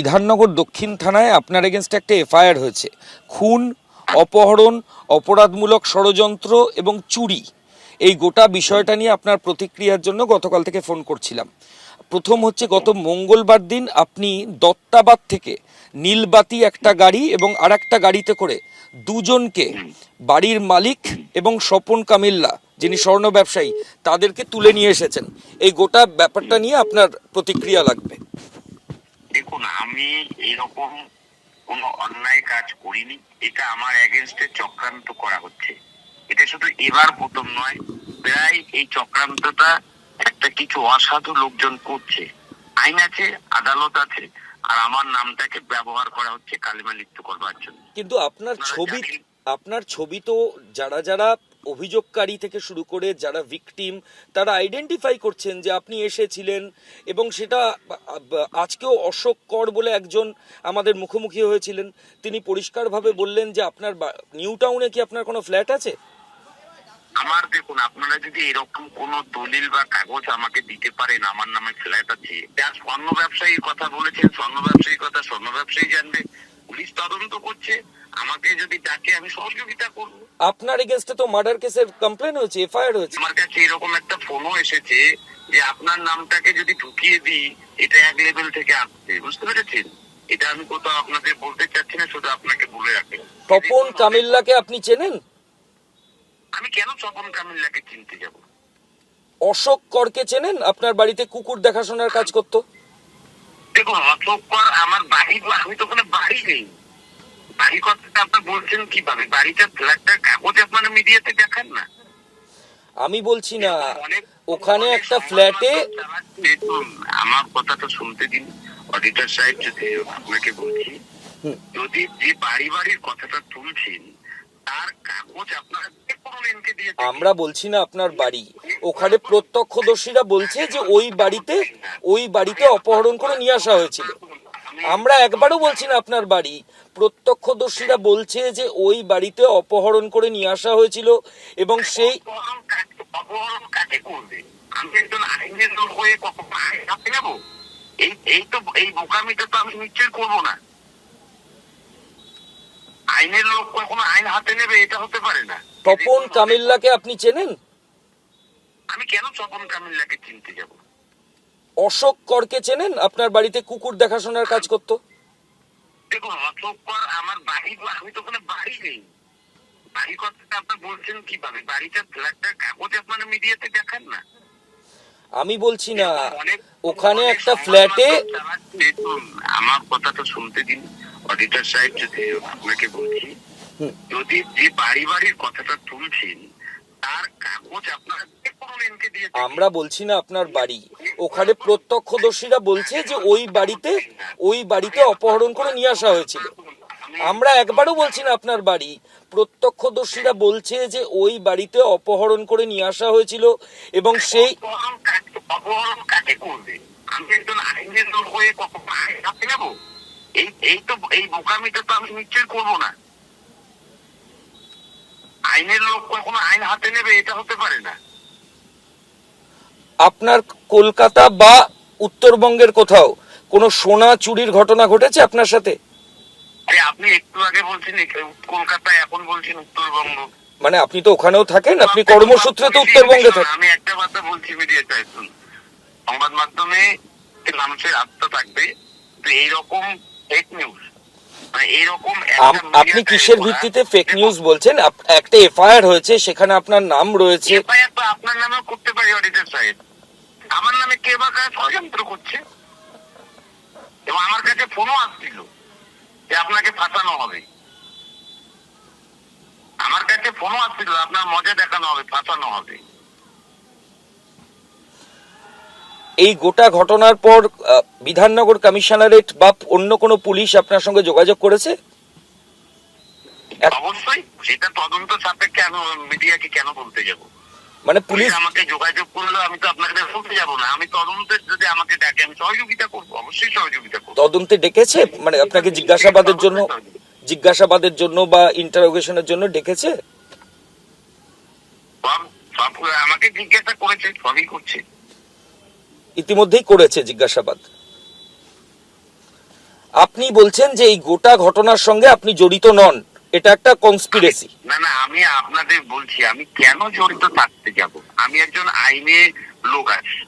বিধাননগর দক্ষিণ থানায় আপনার এগেনস্টে একটা এফআইআর হয়েছে। খুন, অপহরণ, অপরাধমূলক ষড়যন্ত্র এবং চুরি। এই গোটা বিষয়টা নিয়ে আপনার প্রতিক্রিয়ার জন্য গতকাল থেকে ফোন করছিলাম। প্রথম হচ্ছে, গত মঙ্গলবার দিন আপনি দত্তাবাদ থেকে নীলবাতি একটা গাড়ি এবং আর একটা গাড়িতে করে দুজনকে বাড়ির মালিক এবং স্বপন কামিল্লা, যিনি স্বর্ণ ব্যবসায়ী, তাদেরকে তুলে নিয়ে এসেছেন। এই গোটা ব্যাপারটা নিয়ে আপনার প্রতিক্রিয়া লাগবে। দেখুন আমি এরকম কোন অন্যায় কাজ করিনি। এটা আমার এগেনস্টে চক্রান্ত করা হচ্ছে। এটা শুধু এবার প্রথম নয় প্রায় এই চক্রান্তটা একটা কিছু অসাধু লোকজন করছে। আইন আছে আদালত আছে আর আমার নামটাকে ব্যবহার করা হচ্ছে কালিমা লিপ্ত করবার জন্য। কিন্তু আপনার ছবি আপনার ছবি তো যারা যারা অভিযোগকারী থেকে শুরু করে যারা ভিকটিম তারা আইডেন্টিফাই করছেন যে আপনি এসেছিলেন এবং সেটা আজকেও অশোক কর বলে একজন আমাদের মুখোমুখি হয়েছিলেন। তিনি পরিষ্কারভাবে বললেন যে আপনার নিউ টাউনে কি আপনার কোনো ফ্ল্যাট আছে? আমার দেখুন, আপনারা যদি এরকম কোন দলিল বা কাগজ আমাকে দিতে পারেন, আমার নামে ফ্ল্যাট আছে। যা স্বর্ণ ব্যবসায়ীর কথা বলেছেন, স্বর্ণ ব্যবসায়ীর কথা স্বর্ণ ব্যবসায়ী জানবে। পুলিশ তদন্ত করছে। আমাকে যদি ডাকে, আমি সহযোগিতা করব। আপনার এগেনস্টে তো মার্ডার কেসের কমপ্লেন হয়েছে এফআইআর হয়েছে। আমার কাছে এরকম একটা ফোনও এসেছে যে আপনার নামটাকে যদি ঢুকিয়ে দিই এটা এক লেভেল থেকে আসছে। বুঝতে পেরেছেন? এটা আমি কোথাও আপনাদের বলতে চাচ্ছি না শুধু আপনাকে বলে রাখি। তপন কামিল্লাকে আপনি চেনেন? আমি কেন তপন কামিল্লাকে চিনতে যাব? অশোক করকে চেনেন? আপনার বাড়িতে কুকুর দেখাশোনার কাজ করতো? দেখুন অশোকর আমার বাড়ি আমি তো ওখানে বাড়ি নেই। বাড়ি কথাটা আপনি বলছেন কীভাবে? বাড়িটা ফ্ল্যাটটার কাগজ আপনারা মিডিয়াতে দেখান না। আমি বলছি না ওখানে একটা ফ্ল্যাটে আমার কথাটা শুনতে দিন। অডিটর সাহেব যদি আপনাকে বলছি যদি যে বাড়ি বাড়ির কথাটা তুলছেন তার কাগজ আপনারা। আমরা বলছি না আপনার বাড়ি। ওখানে প্রত্যক্ষদর্শীরা বলছে যে ওই বাড়িতে ওই বাড়িতে অপহরণ করে নিয়ে আসা হয়েছিল। আমরা একবারও বলছি না আপনার বাড়ি। প্রত্যক্ষদর্শীরা বলছে যে ওই বাড়িতে অপহরণ করে নিয়ে আসা হয়েছিল এবং সেই অপহরণ কাকে করবে? আমি একজন আইনের লোক হয়ে কখনো আইন হাতে নেব? এই এই তো এই বোকামিটা তো আমি নিশ্চয়ই করব না। আইনের লোক কখনো আইন হাতে নেবে এটা হতে পারে না। তপন কামিল্লাকে আপনি চেনেন? আমি কেন স্বপন কামিল্লাকে চিনতে যাব? অশোক করকে চেনেন? আপনার বাড়িতে কুকুর দেখাশোনার কাজ করতো? দেখুন অশোক কর আমার বাড়ি আমি তো ওখানে বাড়ি নেই। বাড়ি কথাটা আপনি বলছেন কীভাবে? বাড়িটা ফ্ল্যাটটার কাগজ আপনারা মিডিয়াতে দেখান না। আমি বলছি না ওখানে একটা ফ্ল্যাটে আমার কথাটা শুনতে দিন। অডিটর সাহেব যদি আপনাকে বলছি যদি যদি যে বাড়ি বাড়ির কথাটা তুলছেন তার কাগজ আপনারা আমরা বলছি না আপনার বাড়ি। ওখানে প্রত্যক্ষদর্শীরা বলছে যে ওই বাড়িতে ওই বাড়িতে অপহরণ করে নিয়ে আসা হয়েছিল। আমরা একবারও বলছি না আপনার বাড়ি। প্রত্যক্ষদর্শীরা বলছে যে ওই বাড়িতে অপহরণ করে নিয়ে আসা হয়েছিল এবং সেই আইনের লোক কখনো আইন হাতে নেবে, এটা হতে পারে না। আপনার কলকাতা বা উত্তরবঙ্গের কোথাও কোনো সোনা চুরির ঘটনা ঘটেছে আপনার সাথে? আপনি একটু আগে বলছেন কলকাতায় এখন বলছেন উত্তরবঙ্গ। মানে আপনি তো ওখানেও থাকেন আপনি কর্মসূত্রে তো উত্তরবঙ্গে থাকেন। আমি একটা কথা বলছি মিডিয়াতে সংবাদ মাধ্যমে মানুষের আত্মা থাকবে তো এইরকম ফেক নিউজ মানে আপনি কিসের ভিত্তিতে ফেক নিউজ বলছেন? একটা এফআইআর হয়েছে সেখানে আপনার নাম রয়েছে। এফআইআর তো আপনার নামেও করতে পারি অডিটর সাহেব। আমার নামে কে বা কারা ষড়যন্ত্র করছে? এবং আমার কাছে ফোনও আসছিল যে আপনাকে ফাঁসানো হবে। আমার কাছে ফোনও আসছিল আপনার মজা দেখানো হবে ফাঁসানো হবে। এই গোটা ঘটনার পর বিধাননগর কমিশনারেট বা অন্য কোনো পুলিশ আপনার সঙ্গে যোগাযোগ করেছে? অবশ্যই সেটা তদন্ত সাপেক্ষে আমি মিডিয়াকে কেন বলতে যাব? মানে পুলিশ আমাকে যোগাযোগ করল আমি তো আপনাকে বলতে যাব না। আমি তদন্তের যদি আমাকে ডাকে আমি সহযোগিতা করব অবশ্যই সহযোগিতা করব। তদন্তে ডেকেছে? মানে আপনাকে জিজ্ঞাসাবাদের জন্য জিজ্ঞাসাবাদের জন্য বা ইন্টারোগেশনের জন্য ডেকেছে? আমাকে জিজ্ঞাসা করেছে সবই করছে। ইতিমধ্যেই করেছে জিজ্ঞাসাবাদ। আপনি বলছেন যে এই গোটা ঘটনার সঙ্গে আপনি জড়িত নন এটা একটা কনস্পিরেসি না না আমি আপনাদের বলছি আমি কেন জড়িত থাকতে যাব? আমি একজন আইনে লোক আছি।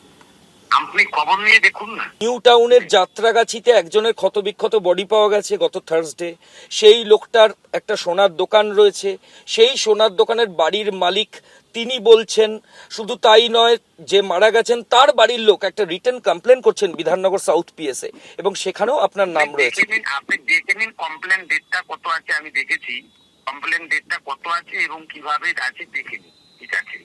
আপনি খবর নিয়ে দেখুন না। নিউ টাউনের যাত্রাগাছিতে একজনের ক্ষতবিক্ষত বডি পাওয়া গেছে গত থার্সডে সেই লোকটার একটা সোনার দোকান রয়েছে। সেই সোনার দোকানের বাড়ির মালিক তিনি বলছেন শুধু তাই নয় যে মারা গেছেন তার বাড়ির লোক একটা রিটার্ন কমপ্লেন করছেন বিধাননগর সাউথ পিএসএ এবং সেখানেও আপনার নাম রয়েছে। আপনি দেখে নিন কমপ্লেন ডেটটা কত আছে আমি দেখেছি। কমপ্লেন ডেটটা কত আছে এবং কীভাবে আছে দেখে নিন ঠিক আছে?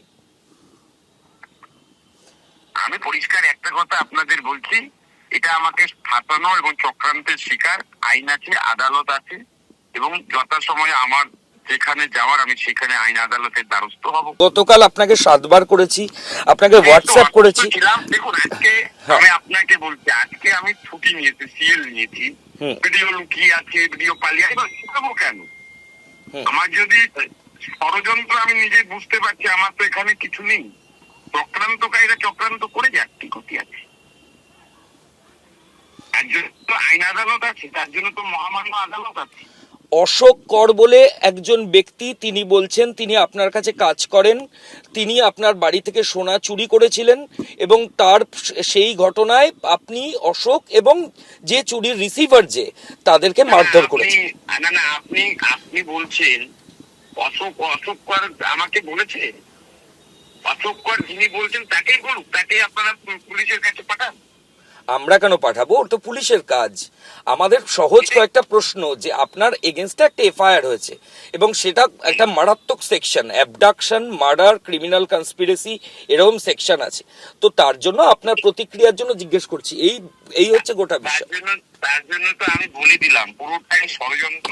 আমি পরিষ্কার একটা কথা আপনাদের বলছি এটা আমাকে ফাঁসানো এবং চক্রান্তের শিকার আইন আছে আদালত আছে এবং যথাসময়ে আমার যেখানে যাওয়ার আমি সেখানে আইন আদালতের দ্বারস্থ হব। গতকাল আপনাকে সাতবার করেছি আপনাকে হোয়াটসঅ্যাপ করেছি। দেখুন আজকে হ্যাঁ। আমি আপনাকে বলছি আজকে আমি ছুটি নিয়েছি সিএল নিয়েছি। ভিডিও লুকিয়ে আছে ভিডিও পালিয়ে এবার শিখাবো কেন? আমার যদি ষড়যন্ত্র আমি নিজে বুঝতে পারছি আমার তো এখানে কিছু নেই। চক্রান্তকারীরা চক্রান্ত করে যাক কি ক্ষতি আছে। তার জন্য তো আইন আদালত আছে তার জন্য তো মহামান্য আদালত আছে। অশোক কর বলে একজন ব্যক্তি তিনি বলছেন তিনি আপনার কাছে কাজ করেন তিনি আপনার বাড়ি থেকে সোনা চুরি করেছিলেন এবং তার সেই ঘটনায় আপনি অশোক এবং যে চুরির রিসিভার যে তাদেরকে মারধর করেছেন। না না আপনি আপনি বলছেন অশোক অশোক কর আমাকে বলেছে? অশোক কর যিনি বলছেন তাকেই বলুক তাকেই আপনারা পুলিশের কাছে পাঠান? আমরা কেন পাঠাবো? ওর তো পুলিশের কাজ। আমাদের সহজ কয়েকটা প্রশ্ন যে আপনার এগেনস্টে একটা এফআইআর হয়েছে এবং সেটা একটা মারাত্মক section abduction murder criminal conspiracy এরকম সেকশন আছে। তো তার জন্য আপনার প্রতিক্রিয়ার জন্য জিজ্ঞেস করছি এই এই হচ্ছে গোটা বিষয়। তার জন্য তো আমি বলে দিলাম পুরোটাই ষড়যন্ত্র।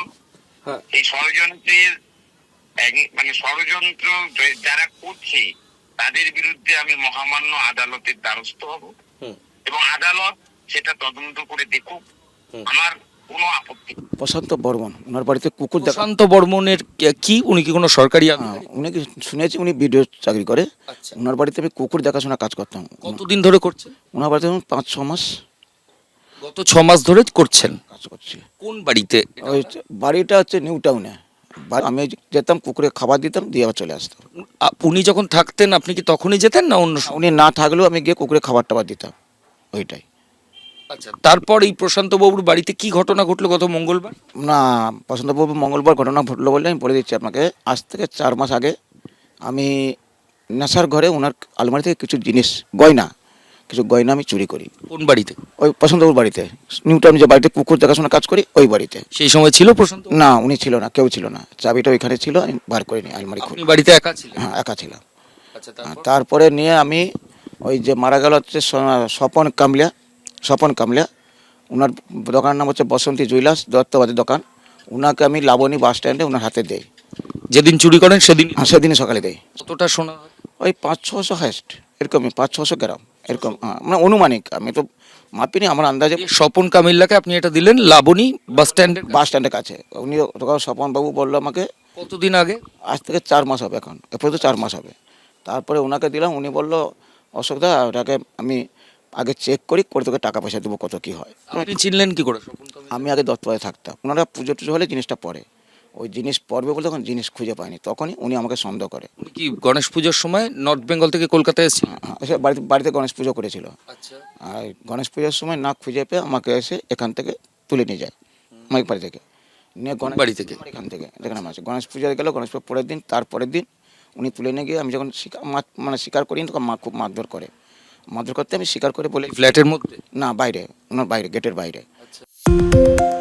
হ্যাঁ। এই ষড়যন্ত্রের মানে ষড়যন্ত্র যারা করছে তাদের বিরুদ্ধে আমি মহামান্য আদালতের দ্বারস্থ হব। হুম। এবং আদালত সেটা তদন্ত করে দেখুক। আমার কোনো আপত্তি প্রশান্ত বর্মন ওনার বাড়িতে কুকুর দেখা প্রশান্ত বর্মনের কি উনি কি কোনো সরকারি হ্যাঁ, উনি কি শুনেছি উনি ভিডিও চাকরি করে। আচ্ছা। ওনার বাড়িতে আমি কুকুর দেখাশোনা কাজ করতাম। কতদিন ধরে করছেন ওনার বাড়িতে আমি পাঁচ ছ মাস। গত ছ মাস ধরে করছেন। কাজ করছি। কোন বাড়িতে? ওই বাড়িটা হচ্ছে নিউ টাউনে। বা- আমি যেতাম কুকুরে খাবার দিতাম দিয়ে আবার চলে আসতাম। আ- উনি যখন থাকতেন আপনি কি তখনই যেতেন না অন্য সময়? উনি না থাকলেও আমি গিয়ে কুকুরে খাবার টাবার দিতাম। ওইটাই। আচ্ছা তারপর এই প্রশান্ত বাবুর বাড়িতে কি ঘটনা ঘটলো গত মঙ্গলবার? না বসন্তবাবু মঙ্গলবার ঘটনা ঘটলো বলে আমি বলে দিচ্ছি আপনাকে। আজ থেকে চার মাস আগে আমি নেশার ঘরে ওনার আলমারি থেকে কিছু জিনিস গয়না কিছু গয়না আমি চুরি করি। কোন বাড়িতে? ওই বসন্তবাবুর বাড়িতে। নিউ টাউন যে বাড়িতে কুকুর দেখাশোনা কাজ করি ওই বাড়িতে। সেই সময় ছিল প্রশান্ত না উনি ছিল না কেউ ছিল না। চাবিটা ওইখানে ছিল আমি বার করে নিই আলমারি খুলে। বাড়িতে একা ছিলেন? হ্যাঁ একা ছিলাম। আচ্ছা তারপর? তারপরে নিয়ে আমি ওই যে মারা গেল হচ্ছে স্বপন কামলিয়া স্বপন কামলিয়া। ওনার দোকানের নাম হচ্ছে বসন্তী জুইলাস দত্তবাদের দোকান। ওনাকে আমি লাবণী বাস স্ট্যান্ডে ওনার হাতে দেই। যেদিন চুরি করেন সেদিন হ্যাঁ, সেদিনই সকালে দেই। কতটা হয়? ওই পাঁচ ছশো হাইস্ট এরকমই পাঁচ ছশো গ্রাম এরকম হ্যাঁ, মানে অনুমানিক। আমি তো মাপিনি আমার আন্দাজে স্বপন কামিল্লাকে আপনি এটা দিলেন লাবণী বাস স্ট্যান্ড বাস স্ট্যান্ডের কাছে। উনি স্বপন বাবু বলল আমাকে কতদিন আগে? আজ থেকে চার মাস হবে এখন এরপরে তো চার মাস হবে। তারপরে ওনাকে দিলাম উনি বলল অশোকদা ওটাকে আমি আগে চেক করি করে তোকে টাকা পয়সা দেবো কত কি হয়। আপনি চিনলেন কি করে? আমি আগে দত্তবাদে থাকতাম। ওনারা পুজো টুজো হলে জিনিসটা পড়ে ওই জিনিস পড়বে বলে তখন জিনিস খুঁজে পায়নি। তখনই উনি আমাকে সন্দেহ করে। কি গণেশ পুজোর সময় নর্থ বেঙ্গল থেকে কলকাতায় এসেছিলেন? হ্যাঁ, এসে বাড়িতে বাড়িতে গণেশ পুজো করেছিল। আচ্ছা। আর গণেশ পুজোর সময় না খুঁজে পেয়ে আমাকে এসে এখান থেকে তুলে নিয়ে যায় মাইক বাড়ি থেকে। নিয়ে গণেশ বাড়ি থেকে? এখান থেকে যেখানে আছি। গণেশ পুজো গেল গণেশ পুজোর পরের দিন তারপরের দিন উনি তুলে নিয়ে গিয়ে আমি যখন মানে স্বীকার করি তখন মা খুব মারধর করে। মারধর করতে আমি স্বীকার করে বলি ফ্ল্যাটের মধ্যে? না বাইরে। ওনার বাইরে গেটের বাইরে। আচ্ছা।